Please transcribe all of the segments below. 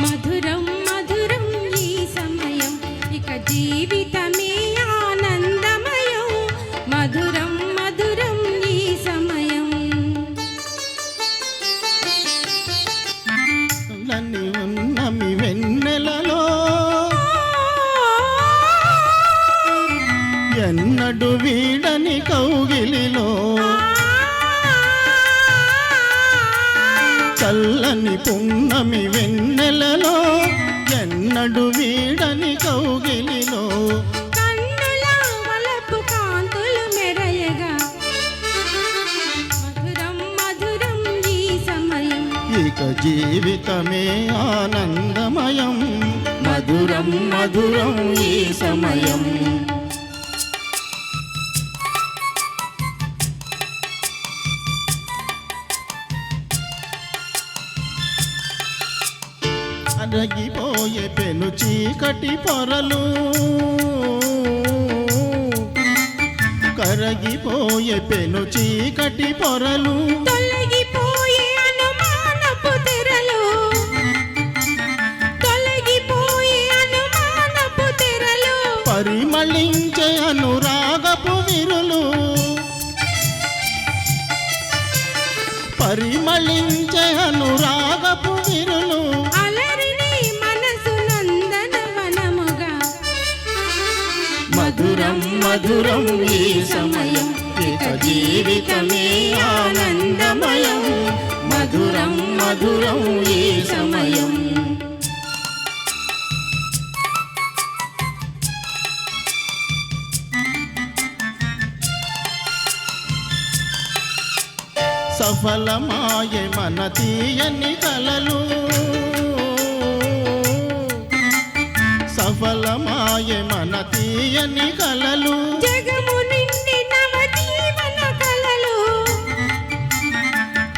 మధురం మధురం ఈ సమయం. ఇక జీవితమే ఆనందమయం. మధురం మధురం ఈ సమయం. నన్ను ఉన్నమి వెన్నెలలో ఎన్నడు వీడని కౌగిలిలో చల్లని పున్నమి వెన్నెలలో ఎన్నడు వీడని కౌగిలిలో. ఇక జీవితమే ఆనందమయం. మధురం మధురం ఈ సమయం. అరగిపోయే పెను చీకటి పొరలు. కరగిపోయే పెను చీకటి పొరలు. పరిమళించే అనురాగపు విరులు. పరిమళించే అనురాగపు విరులు. మధురం మధురం ఈ సమయం. ఇక జీవితమే ఆనందమయం. మధురం మధురం ఈ సమయం. సఫలమాయ మన తీయని కలలు. సఫలమాయే మన తీయని కలలు. జగము నిండి నవజీవన కలలు.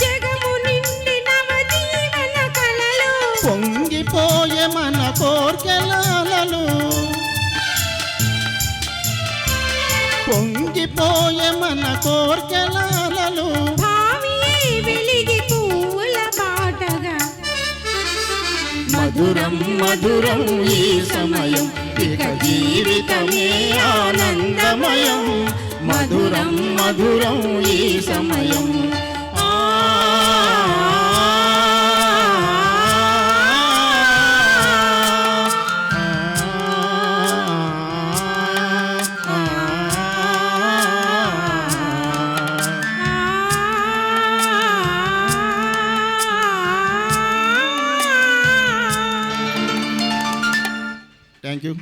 జగము నిండి నవజీవన కలలు. పొంగిపోయే మన కోర్కెలాలలు. పొంగిపోయే మన కోర్కెలాలలు. మధురం మధురం ఈ సమయం. ఇక జీవితమే ఆనందమయం. మధురం మధురం ఈ సమయం. Thank you